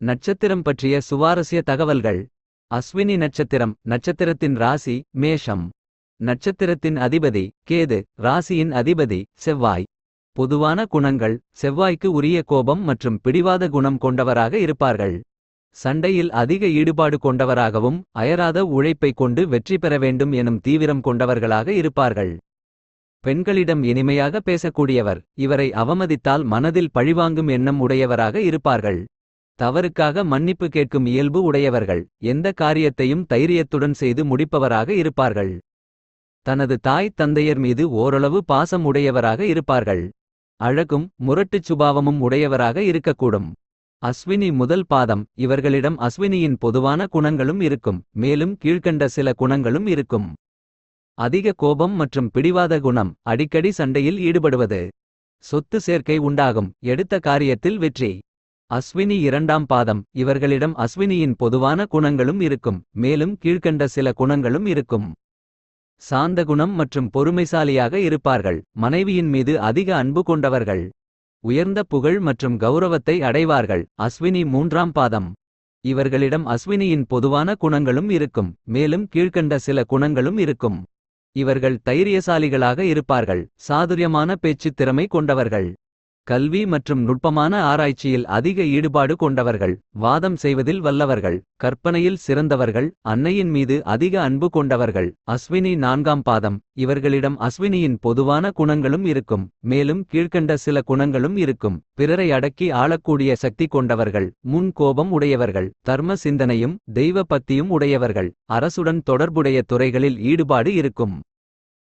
நட்சத்திரம் பற்றிய சுவாரஸ்ய தகவல்கள். அஸ்வினி நட்சத்திரம் நட்சத்திரத்தின் ராசி மேஷம். நட்சத்திரத்தின் அதிபதி கேது. ராசியின் அதிபதி செவ்வாய். பொதுவான குணங்கள் செவ்வாய்க்கு உரிய கோபம் மற்றும் பிடிவாத குணம் கொண்டவராக இருப்பார்கள். சண்டையில் அதிக ஈடுபாடு கொண்டவராகவும் அயராத உழைப்பை கொண்டு வெற்றி பெற வேண்டும் எனும் தீவிரம் கொண்டவர்களாக இருப்பார்கள். பெண்களிடம் இனிமையாக பேசக்கூடியவர் இவரை அவமதித்தால் மனதில் பழிவாங்கும் எண்ணம் உடையவராக இருப்பார்கள். தவறுக்காக மன்னிப்பு கேட்கும் இயல்பு உடையவர்கள் எந்த காரியத்தையும் தைரியத்துடன் செய்து முடிப்பவராக இருப்பார்கள். தனது தாய் தந்தையர் மீது ஓரளவு பாசம் உடையவராக இருப்பார்கள். அழகும் முரட்டுச் சுபாவமும் உடையவராக இருக்கக்கூடும். அஸ்வினி முதல் பாதம் இவர்களிடம் அஸ்வினியின் பொதுவான குணங்களும் இருக்கும் மேலும் கீழ்க்கண்ட சில குணங்களும் இருக்கும். அதிக கோபம் மற்றும் பிடிவாத குணம் அடிக்கடி சண்டையில் ஈடுபடுவது. சொத்து சேர்க்கை உண்டாகும் எடுத்த காரியத்தில் வெற்றி. அஸ்வினி இரண்டாம் பாதம். இவர்களிடம் அஸ்வினியின் பொதுவான குணங்களும் இருக்கும் மேலும் கீழ்க்கண்ட சில குணங்களும் இருக்கும். சாந்த குணம் மற்றும் பொறுமைசாலியாக இருப்பார்கள் மனைவியின் மீது அதிக அன்பு கொண்டவர்கள். உயர்ந்த புகழ் மற்றும் கௌரவத்தை அடைவார்கள் அஸ்வினி மூன்றாம் பாதம். இவர்களிடம் அஸ்வினியின் பொதுவான குணங்களும் இருக்கும் மேலும் கீழ்க்கண்ட சில குணங்களும் இருக்கும். இவர்கள் தைரியசாலிகளாக இருப்பார்கள் சாதுரியமான பேச்சுத் திறமை கொண்டவர்கள். கல்வி மற்றும் நுட்பமான ஆராய்ச்சியில் அதிக ஈடுபாடு கொண்டவர்கள் வாதம் செய்வதில் வல்லவர்கள் கற்பனையில் சிறந்தவர்கள் அன்னையின் மீது அதிக அன்பு கொண்டவர்கள். அஸ்வினி நான்காம் பாதம். இவர்களிடம் அஸ்வினியின் பொதுவான குணங்களும் இருக்கும் மேலும் கீழ்க்கண்ட சில குணங்களும் இருக்கும். பிறரை அடக்கி ஆளக்கூடிய சக்தி கொண்டவர்கள் முன் கோபம் உடையவர்கள் தர்ம சிந்தனையும் தெய்வ பக்தியும் உடையவர்கள். அரசுடன் தொடர்புடைய துறைகளில் ஈடுபாடு இருக்கும்.